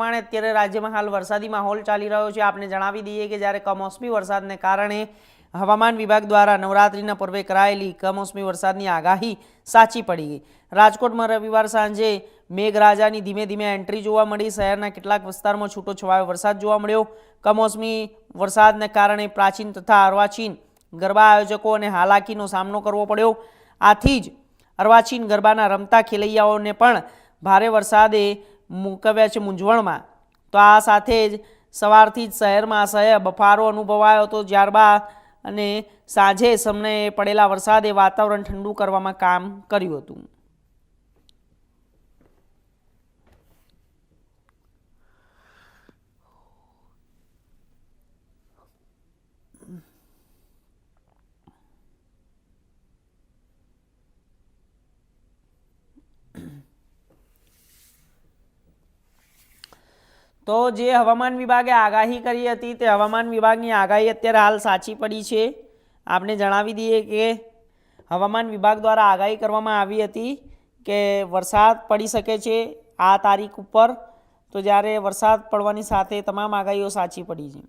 પ્રમાણે અત્યારે રાજ્યમાં હાલ વરસાદી માહોલ ચાલી રહ્યો છે. આપને જણાવી દઈએ કે જ્યારે કમોસમી વરસાદને કારણે હવામાન વિભાગ દ્વારા નવરાત્રિના પર્વે કરાયેલી કમોસમી વરસાદની આગાહી સાચી પડી ગઈ. રાજકોટમાં રવિવાર સાંજે મેઘરાજાની ધીમે ધીમે એન્ટ્રી જોવા મળી. શહેરના કેટલાક વિસ્તારમાં છૂટો છવાયો વરસાદ જોવા મળ્યો. કમોસમી વરસાદને કારણે પ્રાચીન તથા અર્વાચીન ગરબા આયોજકો અને હાલાકીનો સામનો કરવો પડ્યો. આથી જ અર્વાચીન ગરબાના રમતા ખેલૈયાઓને પણ ભારે વરસાદે મૂકવ્યા છે મૂંઝવણમાં. તો આ સાથે જ સવારથી જ શહેરમાં અસહ્ય બફારો અનુભવાયો હતો. ત્યારબાદ અને સાંજે સમયે પડેલા વરસાદે વાતાવરણ ઠંડુ કરવામાં કામ કર્યું હતું. તો જે હવામાન વિભાગે આગાહી કરી હતી તે હવામાન વિભાગની આગાહી અત્યારે હાલ સાચી પડી છે. આપને જણાવી દઈએ કે હવામાન વિભાગ દ્વારા આગાહી કરવામાં આવી હતી કે વરસાદ પડી શકે છે આ તારીખ ઉપર. તો જ્યારે વરસાદ પડવાની સાથે તમામ આગાહીઓ સાચી પડી છે.